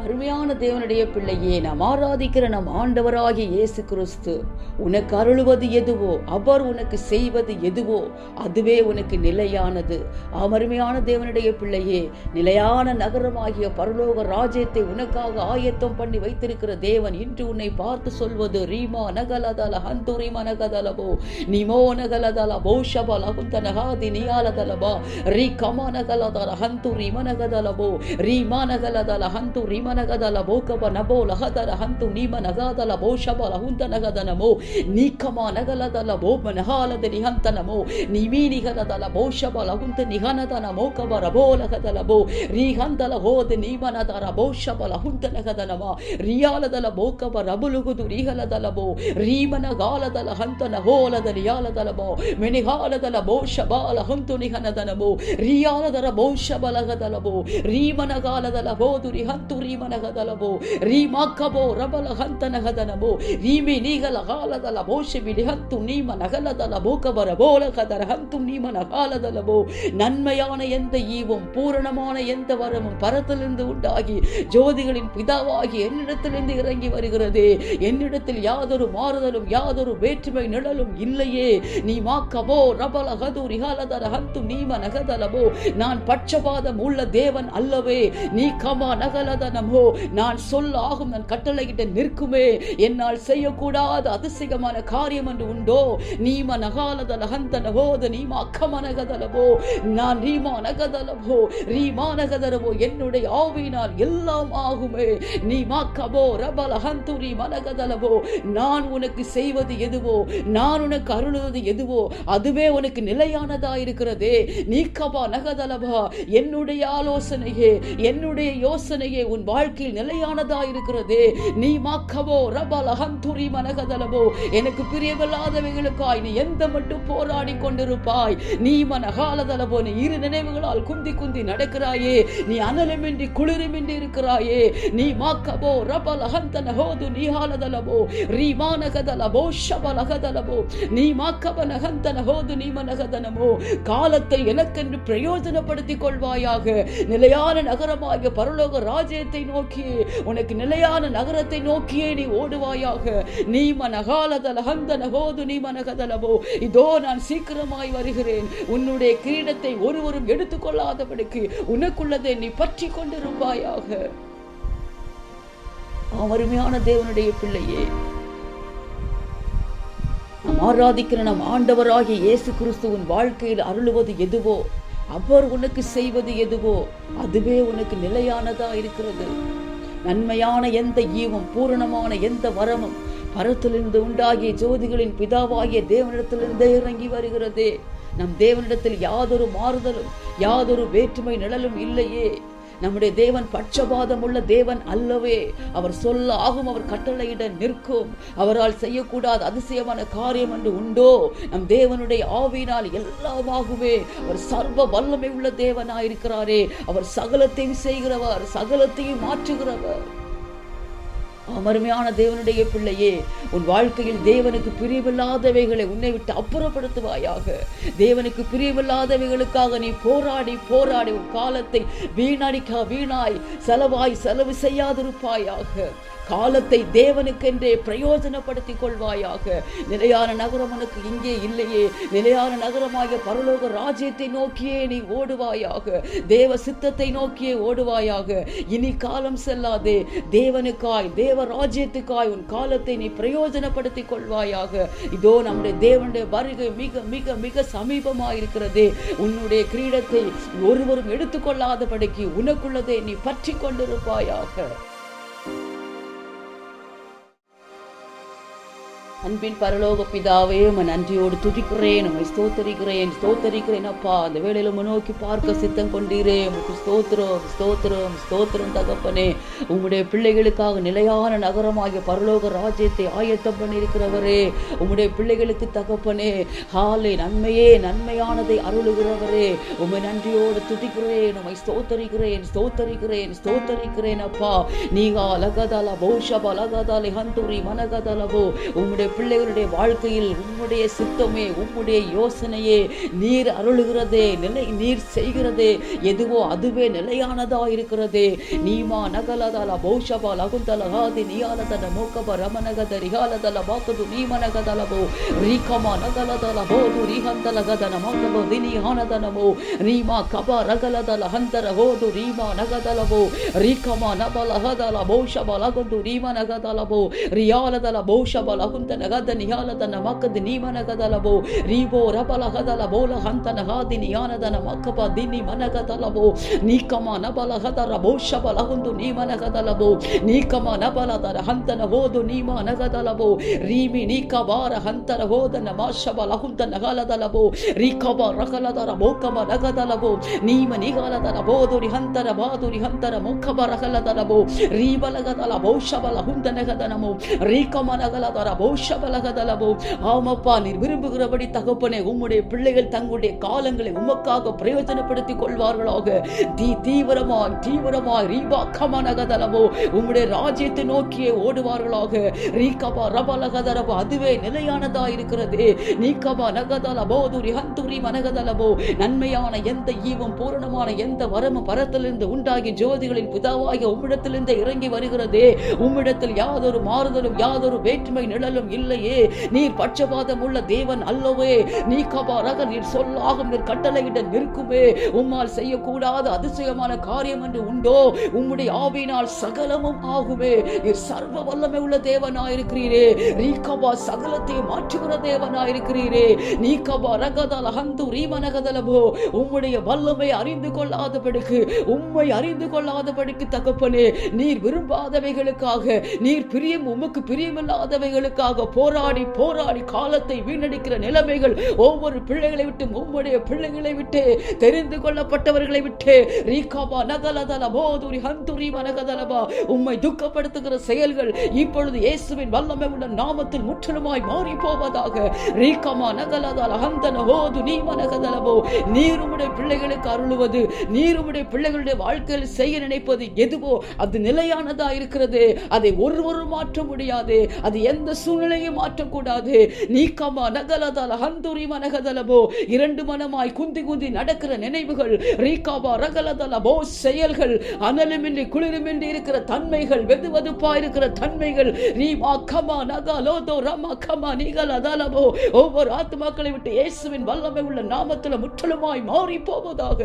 அருமையான தேவனுடைய பிள்ளையே நாம் ஆராதிக்கிற நம் ஆண்டவராகிய இயேசு கிறிஸ்து உனக்கு அருளுவது எதுவோ அவர் உனக்கு செய்வது எதுவோ அதுவே உனக்கு நிலையானது. அருமையான தேவனுடைய பிள்ளையே நிலையான நகரமாகிய பரலோக ராஜ்யத்தை உனக்காக ஆயத்தம் பண்ணி வைத்திருக்கிற தேவன் இன்று உன்னை பார்த்து சொல்வது ரீமா நகலதல ஹந்து ரீமா நகதலபோ நிமோ நகலதல போஷப லகுந்த நகாதி நியாலதலபா ரீ கம நகலதல ஹந்து ரீம நகதலபோ ரீமா நகலதல ஹந்து ನಿಮನಗದಲ ಬೋಕಬ ನಭೋ ಲಹದರ ಹಂತು ನೀಮ ನಗಾದಲ ಭೋ ಶಬಲ ಹುಂದ ನಗದ ನಮೋ ನೀಕಮ ನಗಲದಲ ಭೋಮ ನಹಾಲದ ನಿಹಂತ ನಮೋ ನಿಮೀ ನಿಗಲದಲ ಭೋ ಶಬಲ ನಿಹನದ ನಮೋ ಕಬ ರಭೋ ಲಹದಲ ಭೋ ರೀಹಂದಲ ಹೋದ ನೀಮನದರ ಭೋ ಶಬಲ ನಗದ ನಮ ರಿಯಾಲದಲ ಬೋಕಬ ರಬುಲುಗುದು ರಿಹಲದಲ ಭೋ ರೀಮನ ಗಾಲದಲ ಹಂತನ ನಹೋಲದ ರಿಯಾಲದಲ ಭೋ ಮಿಣಿಹಾಲದಲ ಭೋ ಶಬಾಲ ನಿಹನದ ನಮೋ ರಿಯಾಲದರ ಭೋ ಶಬಲಗದಲ ಭೋ ರೀಮನ ಗಾಲದಲ ರಿಹಂತು ರಿ ರೀಮನಗದಲಬೋ ರೀಮಾಕಬೋ ರಬಲ ಹಂತನಗದನಬೋ ರೀಮಿ ನೀಗಲ ಹಾಲದಲ ಬೋಷಬಿಡಿ ಹತ್ತು ನೀಮ ನಗಲದಲ ಬೋಕಬರ போலகதர ஹந்தும் நீமன காலதலபோ நன்மையான எந்த ஈவும் பூரணமான எந்த வரமும் பரத்திலிருந்து உண்டாகி ஜோதிகளின் பிதாவாகி என்னிடத்திலிருந்து இறங்கி வருகிறதே என்னிடத்தில் யாதொரு மாறுதலும் யாதொரு வேற்றுமை நிழலும் இல்லையே நீ மாக்கபோ ரபல கதூரி காலதர ஹந்தும் நீம நகதலபோ நான் பட்சபாதம் உள்ள தேவன் அல்லவே நீ கமா ஓ நான் சொல்லாகும் நான் கட்டளையிட்ட நிற்குமே. என்னால் செய்யக்கூடாத அதிசயமான காரியம் என்று உண்டோ? நீம நகாலத நகந்தனவோத நீமா அக்கமனகதலவோ நான் ரீமா நகதலவோ? ரீமா நகதலவோ? என்னுடைய ஆவினால் எல்லாம் ஆகுமே. நீ மாக்கபோ ரபல ஹந்துரி மனகதலவோ நான் உனக்கு செய்வது எதுவோ? நான் உனக்கு அருளுவது எதுவோ? அதுவே உனக்கு நிலையானதா இருக்கிறதே. நீ கபா நகதலபா என்னுடைய ஆலோசனையே என்னுடைய யோசனையே உன் வாழ்க்கையில் நிலையானதா இருக்கிறது. நீ மாக்கவோ ரபல ஹந்துரி மனகதலபோ. எனக்கு பிரியமில்லாதவைகளுக்காய் நீ எந்த மட்டும் போராடி கொண்டிருப்பாய். நீ மனகாலதலபோ நீ இரு நினைவுகளால் குந்தி குந்தி நடக்கிறாயே. நீ அனலமின்றி குளிருமின்றி இருக்கிறாயே. நீ மாக்கபோ ரபல ஹந்தன ஹோது நீஹாலதலபோ ரீமானகதலபோ ஷபலகதலபோ நீ மாக்கப நகந்தன நீ நீமனகதனமோ காலத்தை எனக்கென்று பிரயோஜனப்படுத்திக் கொள்வாயாக. நிலையான நகரமாகிய பரலோக ராஜ்யத்தை நோக்கியே உனக்கு நிலையான நகரத்தை நோக்கியே நீ ஓடுவாயாக. நீ மனகாலதல ஹந்தன ஹோது நீ மனகதலவோ இதோ நான் சீக்கிரமாய் வருகிறேன். உன்னுடைய கிரீடத்தை ஒருவரும் எடுத்துக்கொள்ளாதபடிக்கு உனக்குள்ளதை நீ பற்றி கொண்டிருப்பாயாக. அருமையான தேவனுடைய பிள்ளையே நாம் ஆராதிக்கிற நம் ஆண்டவராகிய இயேசு கிறிஸ்துவின் வாழ்க்கையில் அருளுவது எதுவோ? அவர் உனக்கு செய்வது எதுவோ அதுவே உனக்கு நிலையானதா இருக்கிறது. நன்மையான எந்த ஈவும் பூரணமான எந்த வரமும் பரத்திலிருந்து உண்டாகிய ஜோதிகளின் பிதாவாகிய தேவனிடத்திலிருந்தே இறங்கி வருகிறதே. நம் தேவனிடத்தில் யாதொரு மாறுதலும் யாதொரு வேற்றுமை நிழலும் இல்லையே. நம்முடைய தேவன் பட்சபாதம் உள்ள தேவன் அல்லவே. அவர் சொல்ல ஆகும் அவர் கட்டளையிட நிற்கும். அவரால் செய்யக்கூடாத அதிசயமான காரியம் என்று உண்டோ? நம் தேவனுடைய ஆவியினால் எல்லாமாகவே அவர் சர்வ வல்லமை உள்ள தேவனாயிருக்கிறாரே. அவர் சகலத்தையும் செய்கிறவர் சகலத்தையும் மாற்றுகிறவர். அமருமையான தேவனுடைய பிள்ளையே உன் வாழ்க்கையில் தேவனுக்கு பிரியமில்லாதவைகளை உன்னை விட்டு அப்புறப்படுத்துவாயாக. தேவனுக்கு பிரியமில்லாதவைகளுக்காக நீ போராடி போராடி உன் காலத்தை வீணடிக்கா வீணாய் செலவாய் செலவு செய்யாதிருப்பாயாக. காலத்தை தேவனுக்கென்றே பிரயோஜனப்படுத்திக் கொள்வாயாக. நிலையான நகரம் உனக்கு இங்கே இல்லையே. நிலையான நகரமாகிய பரலோக ராஜ்யத்தை நோக்கியே நீ ஓடுவாயாக. தேவ சித்தத்தை நோக்கியே ஓடுவாயாக. இனி காலம் செல்லாதே. தேவனுக்காய் தேவ ராஜ்யத்துக்காய் உன் காலத்தை நீ பிரயோஜனப்படுத்திக் கொள்வாயாக. இதோ நம்முடைய தேவனுடைய வருகை மிக மிக மிக சமீபமாயிருக்கிறதே. உன்னுடைய கிரீடத்தை ஒருவரும் எடுத்துக்கொள்ளாதபடிக்கு உனக்குள்ளதை நீ பற்றி கொண்டிருப்பாயாக. அன்பின் பரலோக பிதாவே உம்மை நன்றியோடு துதிக்கிறேன் உம்மை ஸ்தோத்தரிக்கிறேன் ஸ்தோத்தரிக்கிறேன். அப்பா அந்த வேலையில் உம்மை நோக்கி பார்க்க சித்தம் கொண்டீரே. உமக்கு ஸ்தோத்திரம் ஸ்தோத்திரம் ஸ்தோத்திரம் தகப்பனே. உம்முடைய பிள்ளைகளுக்காக நிலையான நகரமாகிய பரலோக ராஜ்யத்தை ஆயத்தம் பண்ணியிருக்கிறவரே. உம்முடைய பிள்ளைகளுக்கு தகப்பனே ஹாலே நன்மையே நன்மையானதை அருளுகிறவரே. உம்மை நன்றியோடு துதிக்கிறேன் உம்மை ஸ்தோத்தரிக்கிறேன் ஸ்தோத்தரிக்கிறேன் ஸ்தோத்தரிக்கிறேன் அப்பா. நீங்க அலகதால பௌஷப அலகதாலே ஹந்துரி மனகதலவோ உம்முடைய பிள்ளைகளுடைய வாழ்க்கையில் உம்முடைய சித்தமே உம்முடைய யோசனையே நீர் அருளுகிறதே நிலை நீர் செய்கிறதே எதுவோ அதுவே நிலையானதா இருக்கிறதே. நீமா நகலதால பௌஷபா லகுந்தல ஹாதி நியாலதல மோக்கப ரமநகத ரிகாலதல பாக்கது நீமனகதலபோ ரீகமா நகலதல போது ரிஹந்தல கதன மாக்கபோ தினியானதனமோ நீமா கப ரகலதல ஹந்தர ஹோது Reema நகதலபோ ரீகமா நபல ஹதல பௌஷப லகுந்து ரீமனகதலபோ ரியாலதல பௌஷப லகுந்தன nagada nihalada namakada nimanagada ribo rabalagada bola hanta nagadi niyanada namakapa dini managada labo nikama nabalagada rabo shabalahundu nimanagada labo nikama nabalada hanta nahodu nimanagada labo rimi nikabara hanta nahoda namashabalahunda nagalada labo rikaba ragalada rabokama nagada labo nima nigalada rabodu rihanta rabadu rihanta ramokaba ragalada labo ribalagada labo shabalahunda nagadana mo rikama nagalada rabo பௌஷபலகதலபோ ஆமப்பா நீர் விரும்புகிறபடி தகப்பனே உம்முடைய பிள்ளைகள் தங்களுடைய காலங்களை உமக்காக பிரயோஜனப்படுத்திக் கொள்வார்களாக. தீ தீவிரமாய் தீவிரமாய் ரீபாக்கமனகதலபோ உம்முடைய ராஜ்யத்தை நோக்கியே ஓடுவார்களாக. ரீகபா ரபலகதரபோ அதுவே நிலையானதா இருக்கிறது நீக்கபா நகதல துரி ஹந்துரி மனகதலபோ. நன்மையான எந்த ஈவும் பூரணமான எந்த வரமும் பரத்திலிருந்து உண்டாகி ஜோதிகளின் பிதாவாகிய உம்மிடத்திலிருந்து இறங்கி வருகிறதே. உம்மிடத்தில் யாதொரு மாறுதலும் யாதொரு வேற்றுமை நிழலும் இல்லை. இல்லையே. நீர் பட்சபாதம் உள்ள தேவன் அல்லவே. நீ கபாராக நீர் சொல்லாகும் நீர் கட்டளையிட நிற்குமே. உம்மால் செய்யக்கூடாத அதிசயமான காரியம் என்று உண்டோ? உம்முடைய ஆவினால் சகலமும் ஆகுமே. நீர் சர்வ வல்லமை உள்ள தேவனாயிருக்கிறீரே. நீ கபா சகலத்தை மாற்றுகிற தேவனாயிருக்கிறீரே. நீ கபா ரகதல் அகந்து ரீமனகதலபோ. உம்முடைய வல்லமை அறிந்து கொள்ளாதபடிக்கு உம்மை அறிந்து கொள்ளாதபடிக்கு தகப்பனே நீர் விரும்பாதவைகளுக்காக நீர் பிரியம் உமக்கு பிரியமில்லாதவைகளுக்காக போராடி போராடி காலத்தை வீணடிக்கிற நிலைமைகள் ஒவ்வொரு பிள்ளைகளை விட்டு உம்முடைய பிள்ளைகளை விட்டு தெரிந்து கொள்ளப்பட்டவர்களை விட்டு ரீகாபா நகலதல போதுரி ஹந்துரி மனகதலபா உம்மை துக்கப்படுத்துகிற செயல்கள் இப்பொழுது இயேசுவின் வல்லமை உள்ள நாமத்தில் முற்றிலுமாய் மாறி போவதாக ரீகமா நகலதல ஹந்தன போது நீ மனகதலபோ நீருமுடைய பிள்ளைகளுக்கு அருளுவது நீருமுடைய பிள்ளைகளுடைய வாழ்க்கையில் செய்ய நினைப்பது எதுவோ அது நிலையானதா இருக்கிறது. அதை ஒருவரும் மாற்ற முடியாது. அது எந்த சூழ்நிலை சூழ்நிலையும் மாற்றக்கூடாது. நீக்கமா நகலதல ஹந்துரி மனகதலபோ இரண்டு மனமாய் குந்தி குந்தி நடக்கிற நினைவுகள் ரீகாபா ரகலதல போ செயல்கள் அனலுமின்றி குளிருமின்றி இருக்கிற தன்மைகள் வெது வெதுப்பா இருக்கிற தன்மைகள் நீ கமா நகலோதோ ரமா கமா நீகலதலபோ ஒவ்வொரு ஆத்மாக்களை விட்டு இயேசுவின் வல்லமை உள்ள நாமத்தில் முற்றிலுமாய் மாறி போவதாக.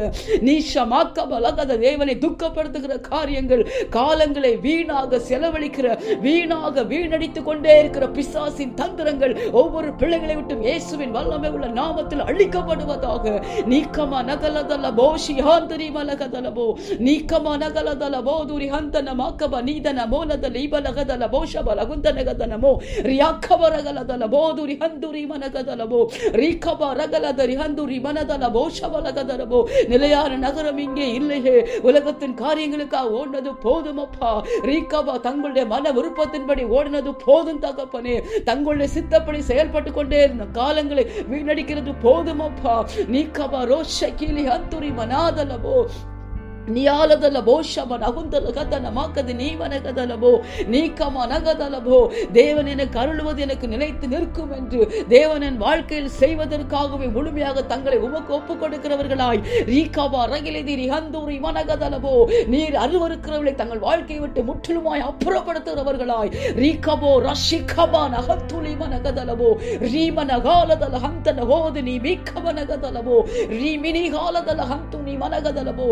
நீஷமாக்கமலகத தேவனை துக்கப்படுத்துகிற காரியங்கள் காலங்களை வீணாக செலவழிக்கிற வீணாக வீணடித்துக் கொண்டே இருக்கிற பிச பிசாசின் தந்திரங்கள் ஒவ்வொரு பிள்ளைகளை விட்டு இயேசுவின் வல்லமை உள்ள நாமத்தில் அழிக்கப்படுவதாக. நீக்கமா நகலதல போஷி ஹாந்தரி மலகதலபோ நீக்கமா நகலதல போதுரி ஹந்தன மாக்கப நீதன மோலதல இபலகதல போஷப லகுந்தனகதனமோ ரியாக்கபரகலதல போதுரி ஹந்துரி மனகதலபோ ரீக்கப ரகலதரி ஹந்துரி மனதல போஷபலகதலபோ நிலையான நகரம் இங்கே இல்லையே. உலகத்தின் காரியங்களுக்காக ஓடினது போதும் அப்பா ரீக்கபா தங்களுடைய மன விருப்பத்தின்படி ஓடினது போதும் தகப்பனே. தங்களுடைய சித்தப்படி செயல்பட்டு கொண்டே இருந்த காலங்களை வீணடிக்கிறது போதுமப்பா நீக்கபா ரோஷ கீழி அத்துரி மனாதலவோ. ನಿಯಾಲದಲ ಬೋಷಮ ನಗುಂದಲ கதன மாக்கது நீவனகதலபோ நீக்கமா நகதலபோ தேவன் எனக்கு அருளுவது எனக்கு நிலைத்து நிற்கும் என்று தேவன் என் வாழ்க்கையில் செய்வதற்காகவே முழுமையாக தங்களை உமக்கு ஒப்புக் கொடுக்கிறவர்களாய் ரீகாபா ரகிலதி ஹந்தூரி மனகதலபோ நீர் அருவருக்கிறவர்களை தங்கள் வாழ்க்கையை விட்டு முற்றிலுமாய் அப்புறப்படுத்துகிறவர்களாய் ரீகபோ ரஷிகபா நகத்துலி மனகதலபோ ரீமனகாலதல ஹந்தன ஹோது நீ மீக்கமனகதலபோ ரீமினி காலதல ஹந்து நீ மனகதலபோ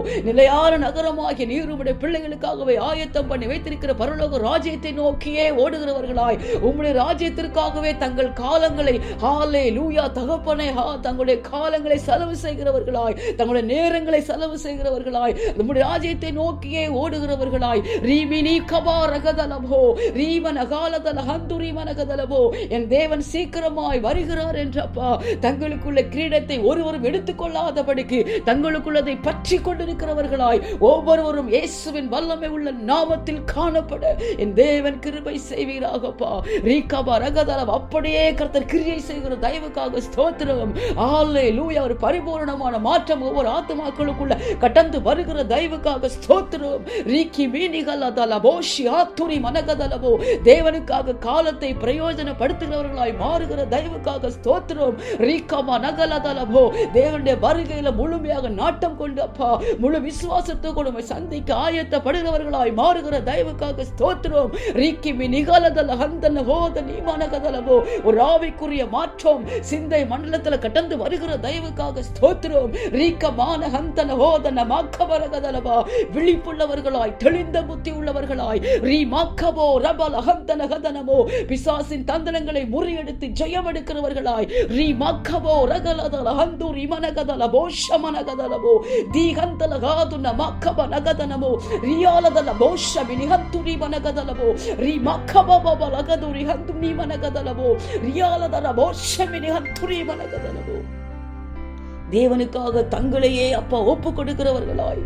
நிலையான நகரமாகிய நீருமுடைய பிள்ளைகளுக்காகவே ஆயத்தம் பண்ணி வைத்திருக்கிற பரலோக ராஜ்யத்தை நோக்கியே ஓடுகிறவர்களாய் உம்முடைய ராஜ்யத்திற்காகவே தங்கள் காலங்களை ஹாலே லூயா தகப்பனை ஹா தங்களுடைய காலங்களை செலவு செய்கிறவர்களாய் தங்களுடைய நேரங்களை செலவு செய்கிறவர்களாய் நம்முடைய ராஜ்யத்தை நோக்கியே ஓடுகிறவர்களாய். ரீமினி கபா ரகதலபோ ரீமன காலதல ஹந்து ரீமனகதலபோ என் தேவன் சீக்கிரமாய் வருகிறார் என்றப்பா தங்களுக்குள்ள கிரீடத்தை ஒருவரும் எடுத்துக்கொள்ளாதபடிக்கு தங்களுக்குள்ளதை பற்றி கொண்டிருக்கிறவர்களாய் செய்வீராய் ஒவ்வொருவரும் இயேசுவின் வல்லமை உள்ள நாமத்தில் காணப்பட. என் தேவன் கிருபை செய்வீராகப்பா. ரீகாபா ரகதளம் அப்படியே கர்த்தர் கிரியை செய்கிற தயவுக்காக ஸ்தோத்திரம். ஆலே லூயா ஒரு பரிபூரணமான மாற்றம் ஒவ்வொரு ஆத்மாக்களுக்குள்ள கடந்து வருகிற தயவுக்காக ஸ்தோத்திரம். ரீக்கி மீனிகள் அதலபோஷி ஆத்துரி மனகதலபோ தேவனுக்காக காலத்தை பிரயோஜனப்படுத்துகிறவர்களாய் மாறுகிற தயவுக்காக ஸ்தோத்திரம். ரீக்கமா நகலதலபோ தேவனுடைய வருகையில முழுமையாக நாட்டம் கொண்டு அப்பா. முழு விசுவாசத்தோடு உம்மை சந்திக்க ஆயத்தப்படுகிறவர்களாய் மாறுகிற தயவுக்காக ஸ்தோத்திரம். ரீக்கிமி நிகழதல ஹந்தன ஹோத நீமான கதலவோ ஒரு ஆவிக்குரிய மாற்றம் சிந்தை மண்டலத்தில் கடந்து வருகிற தயவுக்காக ஸ்தோத்திரம். ரீக்கமான ஹந்தன ஹோதன மாக்கவர கதலவா விழிப்புள்ளவர்களாய் தெளிந்த புத்தி உள்ளவர்களாய் ரீ மாக்கபோ ரபல ஹந்தன கதனமோ. பிசாசின் தந்தனங்களை முறியெடுத்து ஜெயம் எடுக்கிறவர்களாய் na makaba na gada na mo riala da la bosha bili hantu ni mana gada la mo ri makaba தேவனுக்காக தங்களையே அப்பா ஒப்பு கொடுக்கிறவர்களாய்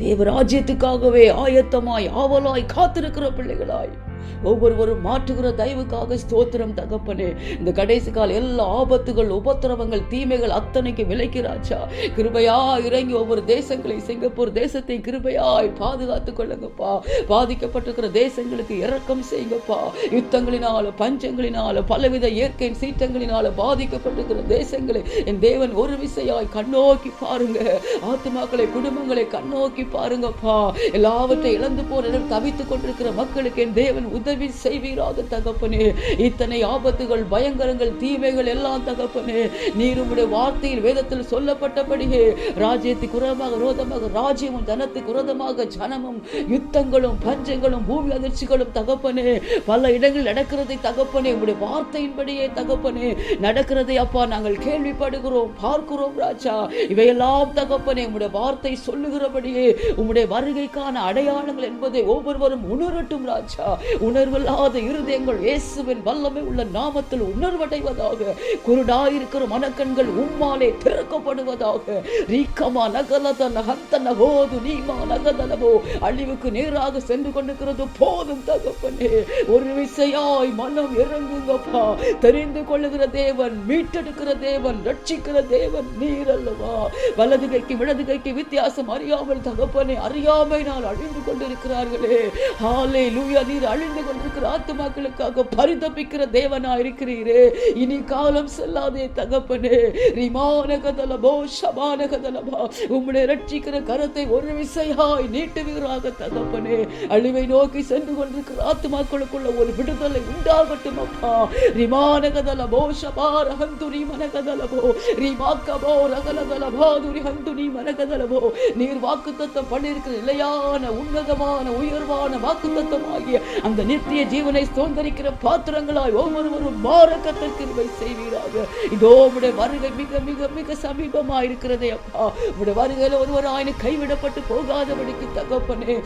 தேவராஜ்யத்துக்காகவே ஆயத்தமாய் ஆவலாய் காத்திருக்கிற பிள்ளைகளாய் ஒவ்வொருவரும் மாற்றுகிற தயவுக்காக ஸ்தோத்திரம் தகப்பனே. இந்த கடைசி கால எல்லா ஆபத்துகள் உபத்திரவங்கள் தீமைகள் அத்தனைக்கு விளைக்கிறாச்சா. கிருபையா இறங்கி ஒவ்வொரு தேசங்களை சிங்கப்பூர் தேசத்தை கிருபையாய் பாதுகாத்துக் கொள்ளுங்கப்பா. பாதிக்கப்பட்டிருக்கிற தேசங்களுக்கு இரக்கம் செய்யுங்கப்பா. யுத்தங்களினால பஞ்சங்களினால பலவித இயற்கை சீற்றங்களினால பாதிக்கப்பட்டிருக்கிற தேசங்களை என் தேவன் ஒரு விசையாய் கண்ணோக்கி பாருங்க. ஆத்மாக்களை குடும்பங்களை கண்ணோக்கி பாருங்கப்பா. எல்லாவற்றை இழந்து போன தவித்துக் கொண்டிருக்கிற மக்களுக்கு என் தேவன் உதவி செய்வீராக தகப்பனே. இத்தனை ஆபத்துகள் பயங்கரங்கள் தீமைகள் எல்லாம் தகப்பனே. நீர் உம்முடைய வார்த்தையில் வேதத்தில் சொல்லப்பட்டபடியே ராஜ்யத்துக்கு உரமாக ரோதமாக ராஜ்யமும் தனத்துக்கு உரதமாக ஜனமும் யுத்தங்களும் பஞ்சங்களும் பூமி அதிர்ச்சிகளும் தகப்பனே. பல இடங்களில் நடக்கிறதை தகப்பனே உங்களுடைய வார்த்தையின்படியே தகப்பனே. நடக்கிறதை அப்பா நாங்கள் கேள்விப்படுகிறோம் பார்க்கிறோம் ராஜா. இவையெல்லாம் தகப்பனே உங்களுடைய வார்த்தை சொல்லுகிறபடியே உங்களுடைய வருகைக்கான அடையாளங்கள் என்பதை ஒவ்வொருவரும் உணரட்டும் ராஜா. உணர்வில்லாத இருதயங்கள் இயேசுவின் வல்லமை உள்ள நாமத்தில் உணர்வடைவதாக. குருடாயிருக்கிற மனக்கண்கள் உம்மாலே திறக்கப்படுவதாக. ரீக்கமா நகலத ஹந்தன போது நீமா நகதனவோ அழிவுக்கு நேராக சென்று கொண்டிருக்கிறது போதும் தகப்பனே. ஒரு விசையாய் மனம் இறங்குங்கப்பா. தெரிந்து கொள்ளுகிற தேவன் மீட்டெடுக்கிற தேவன் ரட்சிக்கிற தேவன் நீர் அல்லவா. வலது கைக்கு விடது கைக்கு வித்தியாசம் அறியாமல் தகப்பனே அறியாமை நான் அழிந்து கொண்டிருக்கிறார்களே. ஹாலே லூயா நீர் அழிந்து கொண்டிருக்கிற ஆத்துமாக்களுக்காக பரிதபிக்கிற தேவனா இருக்கிறீரே. இனி காலம் செல்லாதே தகப்பனே. ரிமான கதலபோ சமான கதலபா உம்முடைய ரட்சிக்கிற கரத்தை ஒரு விசையாய் நீட்டுவீராக தகப்பனே. அழிவை நோக்கி சென்று கொண்டிருக்கிற ஆத்துமாக்களுக்குள்ள ஒரு விடுதலை உண்டாகட்டும் அப்பா. ரிமான கதலபோ சபா ஹந்துரி மனகதலபோ. ரிமாக்கபோ ரகலதலபோ துரி ஹந்துரி மனகதலபோ. நீர் வாக்குத்தத்தம் பண்ணியிருக்கிற நிலையான உன்னதமான உயர்வான வாக்குத்தத்தம் ஆகிய அந்த நித்திய ஜீவனை சுதந்திரிக்கிற பாத்திரங்களாய் ஒவ்வொருவரும் மாறக்கத்தர் கிருபை செய்வீராக. இதோ உடைய வருகை மிக மிக மிக சமீபமாக இருக்கிறதே அப்பா. உடைய வருகையில் ஒருவர் ஆயின கைவிடப்பட்டு போகாதபடிக்கு தகப்பனே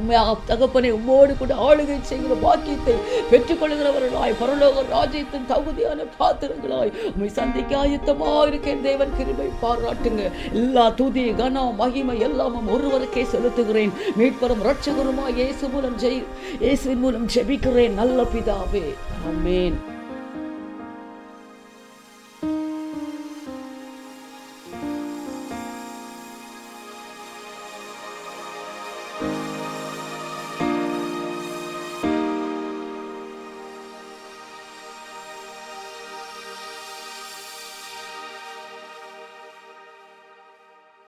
உண்மையாக தகப்பனை உம்மோடு கூட ஆளுகை செய்கிற பாக்கியத்தை பெற்றுக்கொள்கிறவர்களாய் பரலோக ராஜ்யத்தின் தகுதியான பாத்திரங்களாய் உண்மை சந்திக்க ஆயத்தமா இருக்கேன் தேவன் கிருபை பாராட்டுங்க. எல்லா துதி கனம் மகிமை எல்லாமும் ஒருவருக்கே செலுத்துகிறேன். மீட்பரும் ரட்சகருமா இயேசு மூலம் ஜெய் இயேசுவின் மூலம் ஜெபிக்கிறேன். நல்ல பிதாவே. ஆமென்.